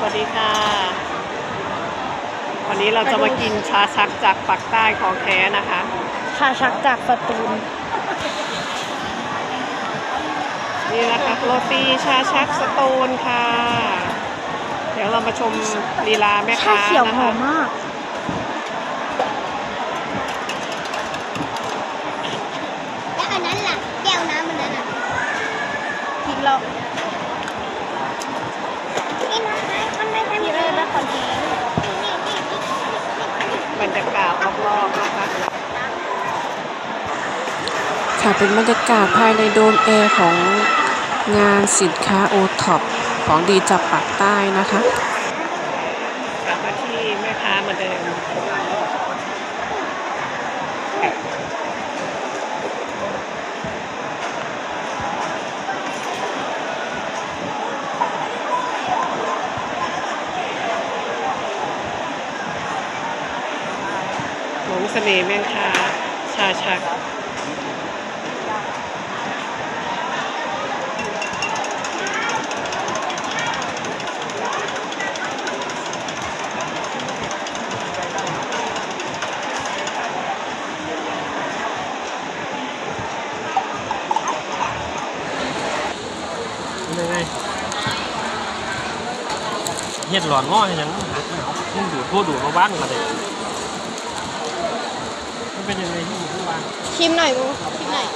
สวัสดีค่ะ วันนี้เราจะมากินชาชักจากปักใต้ของแท้นะคะ ชาชักจากสตูล นี่นะคะโรตีชาชักสตูลค่ะ เดี๋ยวเรามาชมลีลาแม่ชาค้าเขียวนะหอคะมมากแล้วอันนั้นล่ะแก้วน้ำอันนั้นอะกินแล้ว นี่มันไม่มันไม่ทัน กินเลยแล้ว คอนเทนต์นี่นี่นี่บรรยากาศรอบๆนะคะค่ะเป็นบรรยากาศภายในโดมแอร์ของงานสินค้าโอท็อปของดีจากปากใต้นะคะกลับมาที่แม่ค้าเหมือนเดิม หลงเสน่ห์แม่ค้าชาชักยังไงเฮ็ดหลอนง้อให้หยังมึงดูดพูดดูดมาบ้านมาเลยมัน เป็นยังไงที่มึงพูดบ้างชิมหน่อยกูชิมหน่อย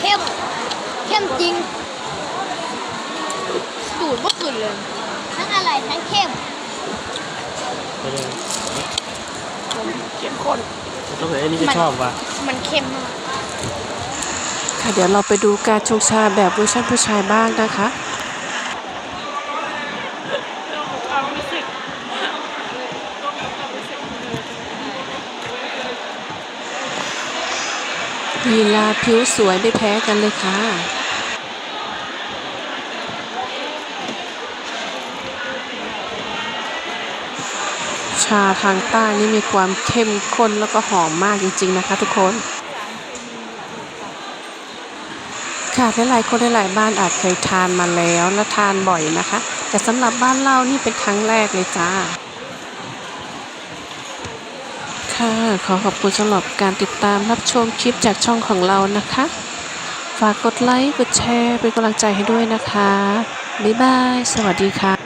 เข้มเข้มจริงสูตรว่าขึ้นเลยทั้งอร่อยทั้งเข้มเป็นยังไงเข้มข้นต้องไหนอันนี้จะชอบว่ะมันเค็มมากค่ะเดี๋ยวเราไปดูการชงชาแบบเวอร์ชันผู้ชายบ้างนะคะ ลีลาผิวสวยไม่แพ้กันเลยค่ะ ชาทางใต้นี่มีความเข้มข้นแล้วก็หอมมากจริง ๆ นะคะทุกคน ค่ะหลายๆคนหลายๆบ้านอาจเคยทานมาแล้วและทานบ่อยนะคะ แต่สำหรับบ้านเรานี่เป็นครั้งแรกเลยจ้า ค่ะ ขอขอบคุณสำหรับการติดตามรับชมคลิปจากช่องของเรานะคะ ฝากกดไลค์ กดแชร์ เป็นกำลังใจให้ด้วยนะคะ บ๊ายบาย สวัสดีค่ะ